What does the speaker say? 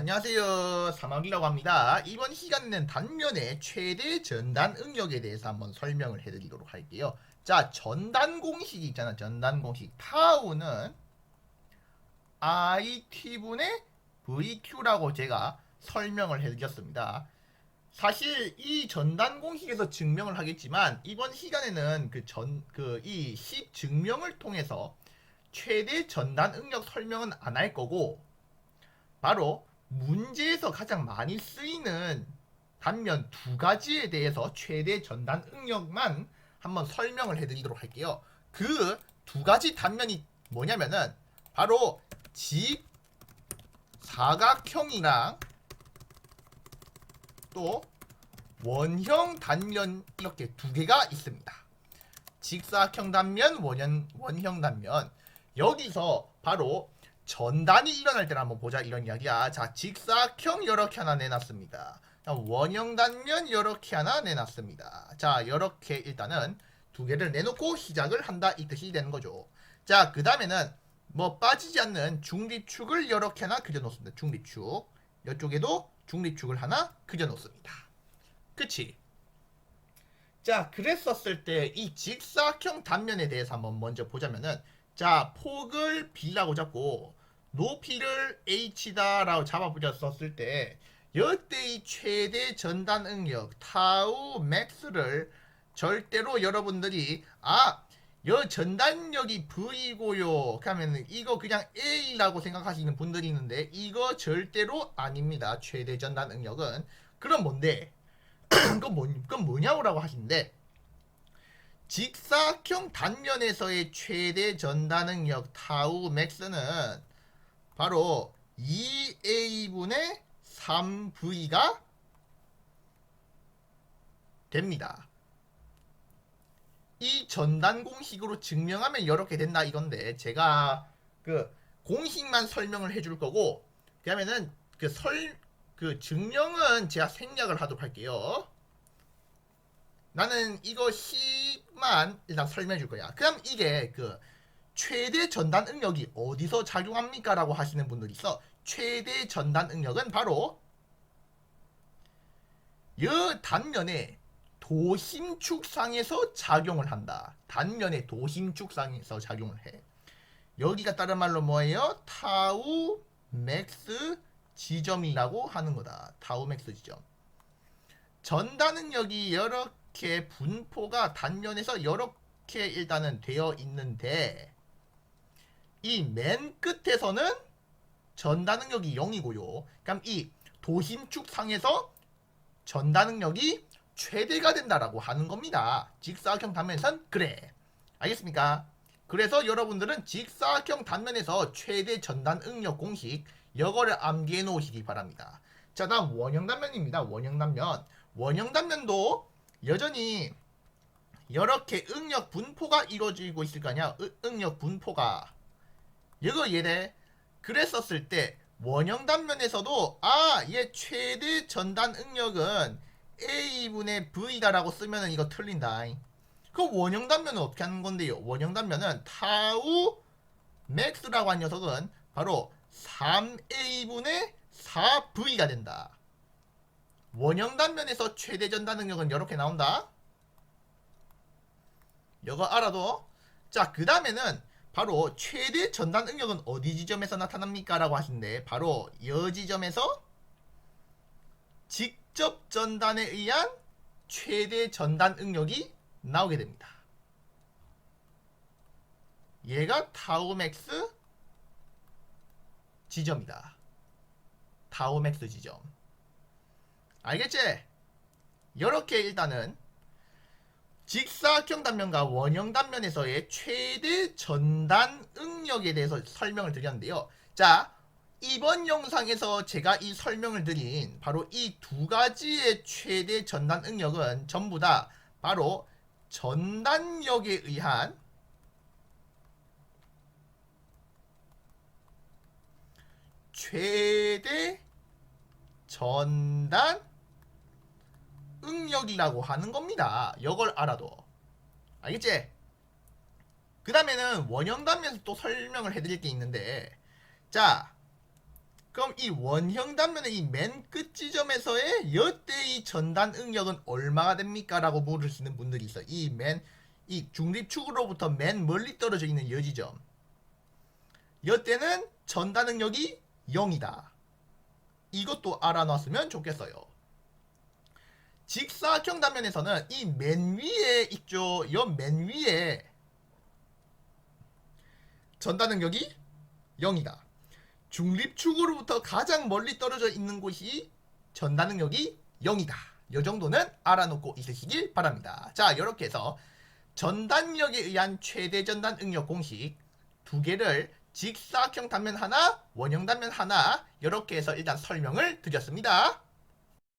안녕하세요. 사막이라고 합니다. 이번 시간에는 단면의 최대 전단 응력에 대해서 한번 설명을 해드리도록 할게요. 자, 전단 공식이 있잖아. 전단 공식. 타우는 IT분의 VQ라고 제가 설명을 해드렸습니다. 사실 이 전단 공식에서 증명을 하겠지만 이번 시간에는 그 전 그 이식 증명을 통해서 최대 전단 응력 설명은 안 할 거고 바로 문제에서 가장 많이 쓰이는 단면 두 가지에 대해서 최대 전단 응력만 한번 설명을 해드리도록 할게요. 그 두 가지 단면이 뭐냐면은 바로 집 사각형이랑 또 원형 단면 이렇게 두 개가 있습니다. 직사각형 단면, 원형, 원형 단면. 여기서 바로 전단이 일어날 때를 한번 보자 이런 이야기야. 자, 직사각형 이렇게 하나 내놨습니다. 원형 단면 이렇게 하나 내놨습니다. 자, 이렇게 일단은 두 개를 내놓고 시작을 한다 이 뜻이 되는 거죠. 자, 그 다음에는 뭐 빠지지 않는 중립축을 이렇게 하나 그려놓습니다. 중립축. 이쪽에도 중립축을 하나 그려놓습니다. 그치? 자, 그랬었을 때 이 직사각형 단면에 대해서 한번 먼저 보자면은 자, 폭을 B라고 잡고 높이를 H다라고 잡아보셨을 때 이때의 최대 전단 응력 타우 맥스를 절대로 여러분들이 아, 여 전단력이 V고요. 그러면 이거 그냥 A라고 생각하시는 분들이 있는데 이거 절대로 아닙니다. 최대 전단 응력은 그럼 뭔데? 그건, 뭐, 그건 뭐냐고 하시는데 직사각형 단면에서의 최대 전단 응력 타우 맥스는 바로 2a분의 3v가 됩니다. 이 전단 공식으로 증명하면 이렇게 된다 이건데 제가 그 공식만 설명을 해줄 거고 그러면은 그 설 그 증명은 제가 생략을 하도록 할게요. 나는 시 만 일단 설명해 줄 거야. 그럼 이게 그 최대 전단 응력이 어디서 작용합니까? 라고 하시는 분들이 있어. 최대 전단 응력은 바로 이 단면에 도심축상에서 작용을 한다. 단면의 도심축상에서 작용을 해. 여기가 다른 말로 뭐예요? 타우 맥스 지점이라고 하는 거다. 타우 맥스 지점. 전단 응력이 이렇게 분포가 단면에서 이렇게 일단은 되어 있는데 이 맨 끝에서는 전단 응력이 0이고요. 그럼 이 도심축 상에서 전단 응력이 최대가 된다라고 하는 겁니다. 직사각형 단면에선 그래. 알겠습니까? 그래서 여러분들은 직사각형 단면에서 최대 전단 응력 공식 이거를 암기해 놓으시기 바랍니다. 자, 다음 원형 단면입니다. 원형 단면. 원형 단면도 여전히 이렇게 응력 분포가 이루어지고 있을 거 아니야? 응- 응력 분포가. 이거 얘네. 그랬었을 때 원형 단면에서도 아, 얘 최대 전단 응력은 A분의 V다라고 쓰면은 이거 틀린다. 그 원형 단면은 어떻게 하는 건데요? 원형 단면은 타우 맥스라고 한 녀석은 바로 3A분의 4V가 된다. 원형 단면에서 최대 전단 능력은 이렇게 나온다. 이거 알아도 자, 그 다음에는 바로 최대 전단 능력은 어디 지점에서 나타납니까? 라고 하시는데 바로 여 지점에서 직접 전단에 의한 최대 전단 응력이 나오게 됩니다. 얘가 타우맥스 지점이다. 타우맥스 지점. 알겠지? 이렇게 일단은 직사각형 단면과 원형 단면에서의 최대 전단 응력에 대해서 설명을 드렸는데요. 자, 이번 영상에서 제가 이 설명을 드린 바로 이 두 가지의 최대 전단 응력은 전부 다 바로 전단력에 의한 최대 전단 응력이라고 하는 겁니다. 이걸 알아도. 알겠지? 그 다음에는 원형 단면에서 또 설명을 해드릴 게 있는데, 자, 그럼 이 원형 단면의 이 맨 끝 지점에서의 여때의 전단 응력은 얼마가 됩니까? 라고 물으시는 분들이 있어요. 이 맨, 이 중립축으로부터 맨 멀리 떨어져 있는 여지점. 여때는 전단 응력이 0이다. 이것도 알아놨으면 좋겠어요. 직사각형 단면에서는 이 맨 위에 있죠. 이맨 위에 전단 응력이 0이다. 중립축으로부터 가장 멀리 떨어져 있는 곳이 전단 능력이 0이다. 이 정도는 알아놓고 있으시길 바랍니다. 자, 이렇게 해서 전단력에 의한 최대 전단 응력 공식 두 개를 직사각형 단면 하나, 원형 단면 하나 이렇게 해서 일단 설명을 드렸습니다.